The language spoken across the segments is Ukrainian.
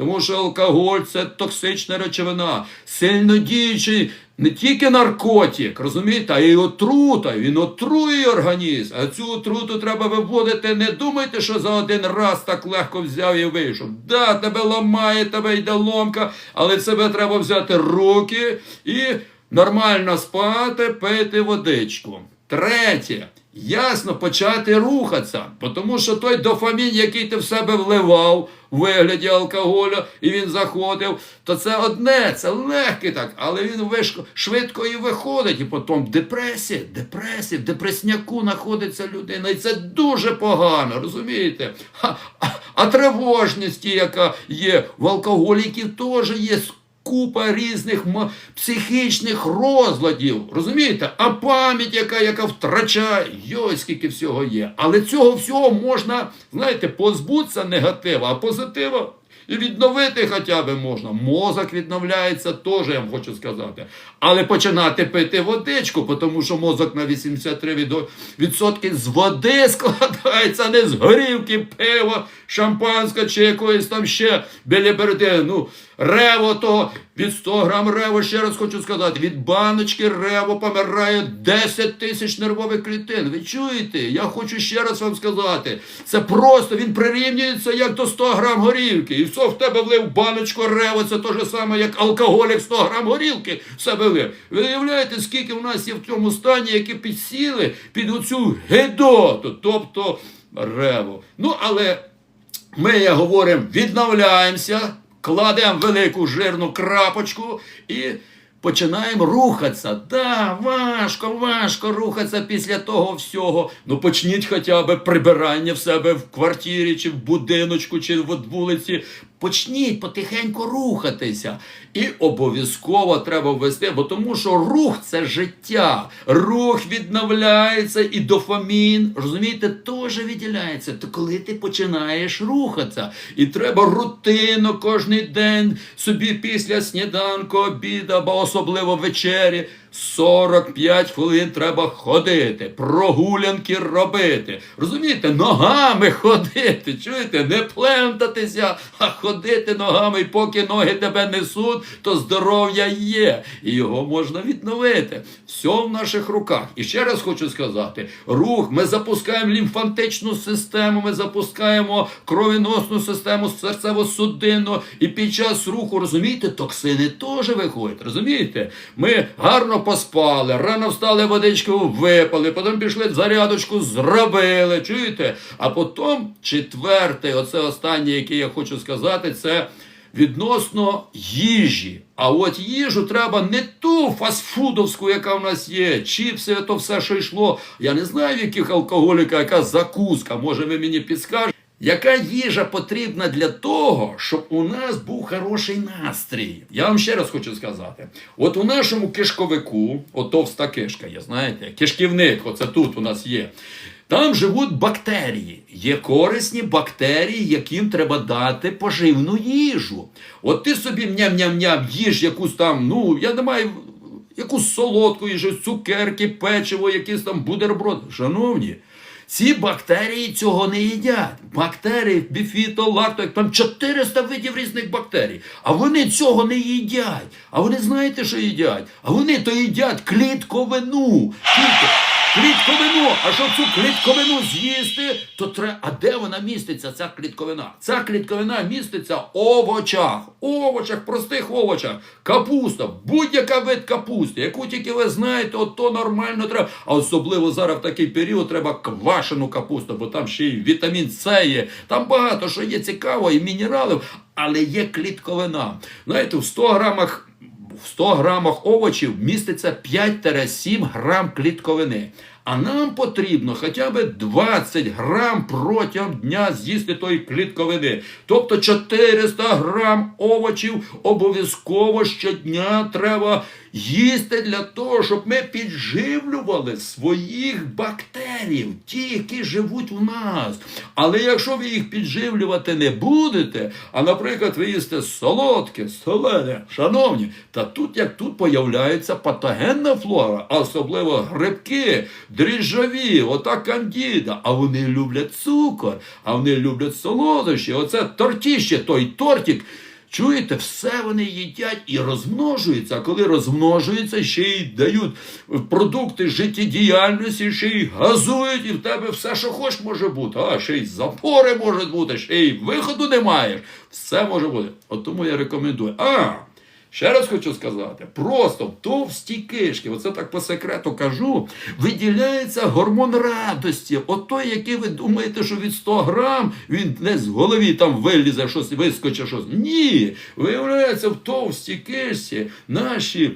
Тому що алкоголь це токсична речовина, сильно діючий не тільки наркотик, розумієте, а й отрута. Він отруює організм. А цю отруту треба виводити. Не думайте, що за один раз так легко взяв і вийшов. Да, тебе ламає, тебе йде ломка, але себе треба взяти руки і нормально спати, пити водичку. Третє. Ясно почати рухатися, тому що той дофамін, який ти в себе вливав у вигляді алкоголю, і він заходив, то це одне, це легкий так, але він вишко, швидко і виходить. І потім депресія, депресія, в депресняку знаходиться людина. І це дуже погано, розумієте? А, а, а тривожність, яка є в алкоголіків, теж є купа різних психічних розладів. Розумієте? А пам'ять, яка, яка втрачає, йой, скільки всього є. Але цього всього можна, знаєте, позбутися негатива, а позитива. І відновити хоча б можна. Мозок відновляється теж, я вам хочу сказати. Але починати пити водичку, тому що мозок на 83% з води складається, а не з горівки, пива, шампанська чи якоїсь там ще біліберди. Ну, рево то від 100 грам рево, ще раз хочу сказати, від баночки рево помирає 10 тисяч нервових клітин. Ви чуєте? Я хочу ще раз вам сказати. Це просто він прирівнюється як до 100 грам горілки. І в тебе влив баночку рево, це те ж саме, як алкоголік 100 грам горілки себе влив. Ви уявляєте, скільки в нас є в цьому стані, які підсіли під оцю гедоту, тобто рево. Ну, але ми, як говоримо, відновляємося, кладемо велику жирну крапочку і починаємо рухатися. Да, важко, важко рухатися після того всього. Ну почніть хоча б прибирання в себе в квартирі, чи в будиночку, чи в вулиці. Почніть потихеньку рухатися. І обов'язково треба ввести, бо тому що рух це життя. Рух відновляється і дофамін, розумієте, теж виділяється. То коли ти починаєш рухатися, і треба рутинно кожен день собі після сніданку, обіду, або особливо вечері. 45 хвилин треба ходити, прогулянки робити. Розумієте, ногами ходити. Чуєте, не плентатися, а ходити ногами, і поки ноги тебе несуть, то здоров'я є. І його можна відновити. Все в наших руках. І ще раз хочу сказати: рух, ми запускаємо лімфантичну систему, ми запускаємо кровіносну систему, серцево-судинну. І під час руху, розумієте, токсини теж виходять. Розумієте? Ми гарно поспали, рано встали, водичку випали, потім пішли зарядочку, зробили. Чуєте? А потім четвертий, оце останнє, яке я хочу сказати, це. Відносно їжі. А от їжу треба не ту фастфудовську, яка в нас є, чіпси, то все, що йшло. Я не знаю, в яких алкоголіка, яка закуска. Може, ви мені підскажете. Яка їжа потрібна для того, щоб у нас був хороший настрій? Я вам ще раз хочу сказати: от у нашому кишковику, от товста кишка є, знаєте, кишківник, оце тут у нас є. Там живуть бактерії. Є корисні бактерії, яким треба дати поживну їжу. От ти собі ням-ням-ням їж якусь там, ну, я не маю якусь солодку їжу, цукерки, печиво, якісь там бутерброд. Шановні, ці бактерії цього не їдять. Бактерії, біфіто, лактоїк, там 400 видів різних бактерій. А вони цього не їдять. А вони знаєте, що їдять? А вони то їдять клітковину. Тільки клітковину. А щоб цю клітковину з'їсти, то треба. А де вона міститься, ця клітковина? Ця клітковина міститься в овочах. Овочах, простих овочах. Капуста, будь-яка вид капусти, яку тільки ви знаєте, от то нормально треба. А особливо зараз в такий період треба квашену капусту, бо там ще й вітамін С є. Там багато що є цікаво, і мінералів, але є клітковина. Знаєте, в 100 грамах в 100 грамах овочів міститься 5-7 грам клітковини. А нам потрібно хоча б 20 грам протягом дня з'їсти тої клітковини. Тобто 400 грам овочів обов'язково щодня треба їсти для того, щоб ми підживлювали своїх бактерій, ті, які живуть у нас. Але якщо ви їх підживлювати не будете, а, наприклад, ви їсте солодке, солене, шановні, та тут як тут появляється патогенна флора, особливо грибки, дріжджові, ота кандіда, а вони люблять цукор, а вони люблять солодощі, оце тортіще, той тортик. Чуєте, все вони їдять і розмножуються. А коли розмножуються, ще й дають продукти життєдіяльності, ще й газують, і в тебе все, що хочеш, може бути. А ще й запори можуть бути, ще й виходу не маєш. Все може бути. От тому я рекомендую. А! Ще раз хочу сказати, просто в товсті кишки, оце так по секрету кажу, виділяється гормон радості. От той, який ви думаєте, що від 100 грам він не з голові там вилізе щось, вискоче щось. Ні, виявляється, в товстій кишці наші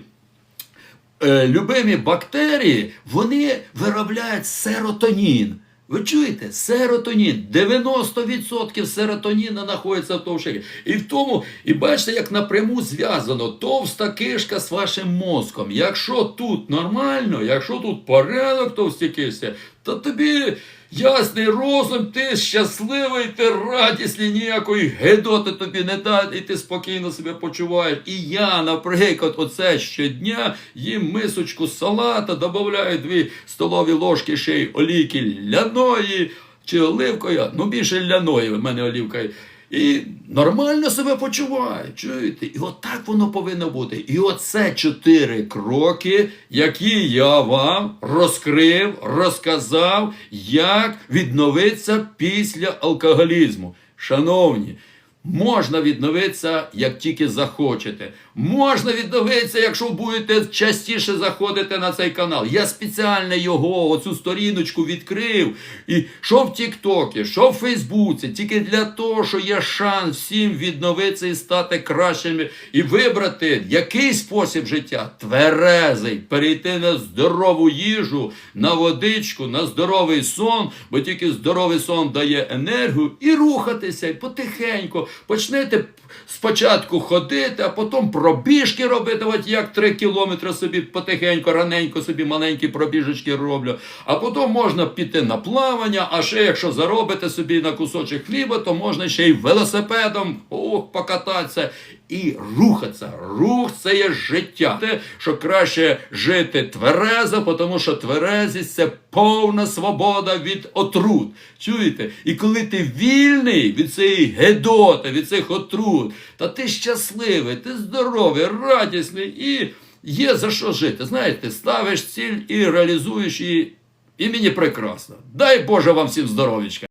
е, любимі бактерії, вони виробляють серотонін. Ви чуєте? Серотонін. 90% серотоніна знаходиться в товщині. І в тому, і бачите, як напряму зв'язано товста кишка з вашим мозком. Якщо тут нормально, якщо тут порядок товсті кишці, то тобі ясний розум, ти щасливий, ти радісний, ніякої гидоти тобі не дати, і ти спокійно себе почуваєш. І я, наприклад, оце щодня їм мисочку салата, додаю дві столові ложки ще й олійки ляної чи оливкою, ну більше ляної, в мене олівка. І нормально себе почуває. чуєте? І отак воно повинно бути. І оце чотири кроки, які я вам розкрив, розказав, як відновитися після алкоголізму. Шановні, можна відновитися, як тільки захочете. Можна відновитися, якщо будете частіше заходити на цей канал. Я спеціально його, оцю сторіночку відкрив. І що в Тіктокі, що в Фейсбуці, тільки для того, що є шанс всім відновитися і стати кращими, і вибрати який спосіб життя тверезий, перейти на здорову їжу, на водичку, на здоровий сон, бо тільки здоровий сон дає енергію, і рухатися, і потихеньку. Почнете спочатку ходити, а потім пробіжки робити, от як три кілометри собі потихеньку, раненько собі маленькі пробіжечки роблю. А потім можна піти на плавання, а ще якщо заробите собі на кусочок хліба, то можна ще й велосипедом ух, покататися і рухатися. Рух це є життя. Те, що краще жити тверезо, тому що тверезість це повна свобода від отрут. Чуєте? І коли ти вільний від цієї гедоти, від цих отрут, та ти щасливий, ти здоровий, радісний і є за що жити. Знаєте, ставиш ціль і реалізуєш її, і мені прекрасно. Дай Боже вам всім здоров'ячка.